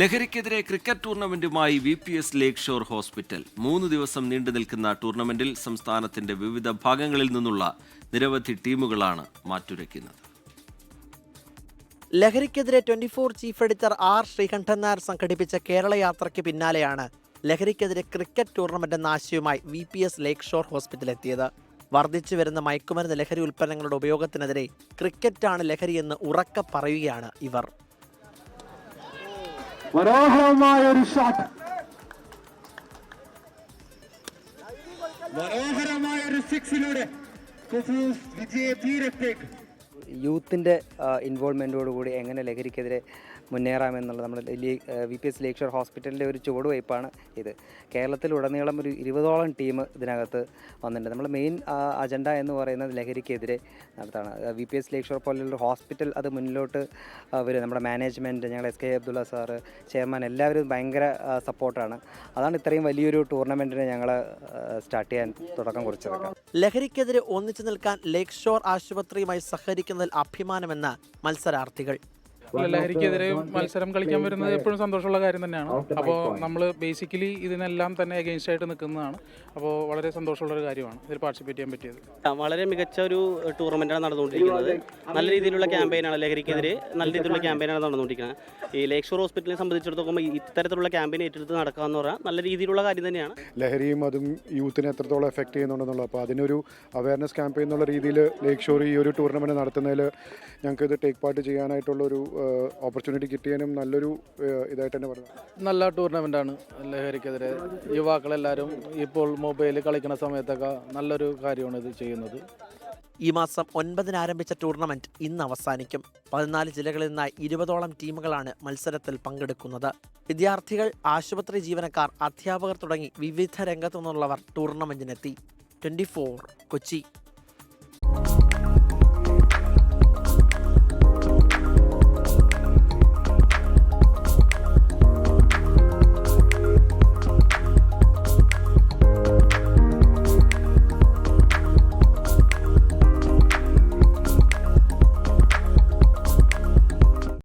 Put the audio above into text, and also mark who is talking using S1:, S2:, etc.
S1: ലഹരിക്കെതിരെ cricket ടൂർണമെന്റുമായി V P S lake shore hospital. മൂന്ന് ദിവസം നീണ്ടു നിൽക്കുന്ന ടൂർണമെന്റിൽ സംസ്ഥാനത്തിന്റെ വിവിധ ഭാഗങ്ങളിൽ നിന്നുള്ള നിരവധി ടീമുകളാണ് മാറ്റുരയ്ക്കുന്നത്.
S2: ലഹരിക്കെതിരെ twenty four chief editor R Sreekandan Nair സംഘടിപ്പിച്ച കേരള യാത്രയ്ക്ക് പിന്നാലെയാണ് ലഹരിക്കെതിരെ ക്രിക്കറ്റ് ടൂർണമെന്റ് എന്ന ആശയവുമായി V P S lake shore hospital എത്തിയത്. വർദ്ധിച്ചു വരുന്ന മയക്കുമരുന്ന് ലഹരി ഉൽപ്പന്നങ്ങളുടെ ഉപയോഗത്തിനെതിരെ ക്രിക്കറ്റാണ് ലഹരിയെന്ന് ഉറക്കെ പറയുകയാണ് ഇവർ.
S3: മനോഹരമായ ഒരു ഷോട്ട് മനോഹരമായ ഒരു സിക്സിലൂടെ കുഫൂസ് വിജയ തീരത്തേക്ക്
S4: യൂത്തിന്റെ ഇൻവോൾവ്മെന്റോടുകൂടി എങ്ങനെ ലഹരിക്കെതിരെ മുന്നേറാമെന്നുള്ളത് നമ്മുടെ Delhi V P S lakeshore ഹോസ്പിറ്റലിന്റെ ഒരു ചുവടുവയ്പ്പാണ് ഇത്. കേരളത്തിൽ കേരളത്തിലുടനീളം ഒരു ഇരുപതോളം ടീം ഇതിനകത്ത് വന്നിട്ടുണ്ട്. നമ്മുടെ മെയിൻ അജണ്ട എന്ന് പറയുന്നത് ലഹരിക്കെതിരെ നടത്താണ്. വി പി എസ് ലേക്ഷർ പോലുള്ള ഹോസ്പിറ്റൽ അത് മുന്നിലോട്ട് വരും. നമ്മുടെ മാനേജ്മെന്റ് ഞങ്ങൾ S K Abdullah sir chairman എല്ലാവരും ഭയങ്കര സപ്പോർട്ടാണ്. അതാണ് ഇത്രയും വലിയൊരു ടൂർണമെന്റിന് ഞങ്ങൾ സ്റ്റാർട്ട് ചെയ്യാൻ തുടക്കം കുറിച്ചതൊക്കെ
S2: ലഹരിക്കെതിരെ ഒന്നിച്ചു നിൽക്കാൻ ലേക്ക് ഷോർ ആശുപത്രിയുമായി സഹകരിക്കുന്നതിൽ അഭിമാനമെന്ന് മത്സരാർത്ഥികൾ.
S5: അല്ല, ലഹരിക്കെതിരെ മത്സരം കളിക്കാൻ വരുന്നത് എപ്പോഴും സന്തോഷമുള്ള കാര്യം തന്നെയാണ്. അപ്പോൾ നമ്മൾ ബേസിക്കലി ഇതിനെല്ലാം തന്നെ അഗെയിൻസ്റ്റ് ആയിട്ട് നിൽക്കുന്നതാണ്. അപ്പോൾ വളരെ സന്തോഷമുള്ള ഒരു കാര്യമാണ് ഇതിൽ പാർട്ടിസിപ്പേറ്റ് ചെയ്യാൻ പറ്റിയത്.
S6: വളരെ മികച്ച ഒരു ടൂർണമെന്റ് ആണ് നടന്നുകൊണ്ടിരിക്കുന്നത്. നല്ല രീതിയിലുള്ള ക്യാമ്പയിനാണ് ലഹരിക്കെതിരെ നല്ല രീതിയിലുള്ള ക്യാമ്പയിനാണ് നടന്നുകൊണ്ടിരിക്കുന്നത്. ഈ ലേക്ക് ഷോർ ഹോസ്പിറ്റലിനെ സംബന്ധിച്ചിടത്തോളം ഇത്തരത്തിലുള്ള ക്യാമ്പയിൻ ഏറ്റെടുത്ത് നടക്കുക എന്ന് പറഞ്ഞാൽ നല്ല രീതിയിലുള്ള കാര്യം തന്നെയാണ്.
S7: ലഹരിയും അതും യൂത്തിനെ എത്രത്തോളം എഫക്റ്റ് ചെയ്യുന്നുണ്ടെന്നുള്ളത്. അപ്പോൾ അതിനൊരു അവയർനെസ് ക്യാമ്പയിൻ എന്നുള്ള രീതിയിൽ ലേക്ക് ഷോർ ഈ ഒരു ടൂർണമെന്റ് നടത്തുന്നതിൽ ഞങ്ങൾക്ക് ഇത് ടേക്ക് പാർട്ട് ചെയ്യാനായിട്ടുള്ളൊരു ഓപ്പർച്യൂണിറ്റി കിട്ടിയതിനും നല്ലൊരു ഇതായിട്ട് തന്നെ പറഞ്ഞു.
S5: നല്ല ടൂർണമെന്റാണ് ലഹരിക്കെതിരെ. യുവാക്കളെല്ലാവരും ഇപ്പോൾ മൊബൈൽ കളിക്കുന്ന സമയത്തൊക്കെ നല്ലൊരു കാര്യമാണ് ഇത് ചെയ്യുന്നത്.
S2: ഈ മാസം ഒൻപതിന് ആരംഭിച്ച ടൂർണമെന്റ് ഇന്ന് അവസാനിക്കും. പതിനാല് ജില്ലകളിൽ നിന്നായി ഇരുപതോളം ടീമുകളാണ് മത്സരത്തിൽ പങ്കെടുക്കുന്നത്. വിദ്യാർത്ഥികൾ ആശുപത്രി ജീവനക്കാർ അധ്യാപകർ തുടങ്ങി വിവിധ രംഗത്തു നിന്നുള്ളവർ ടൂർണമെന്റിനെത്തി ട്വന്റി കൊച്ചി.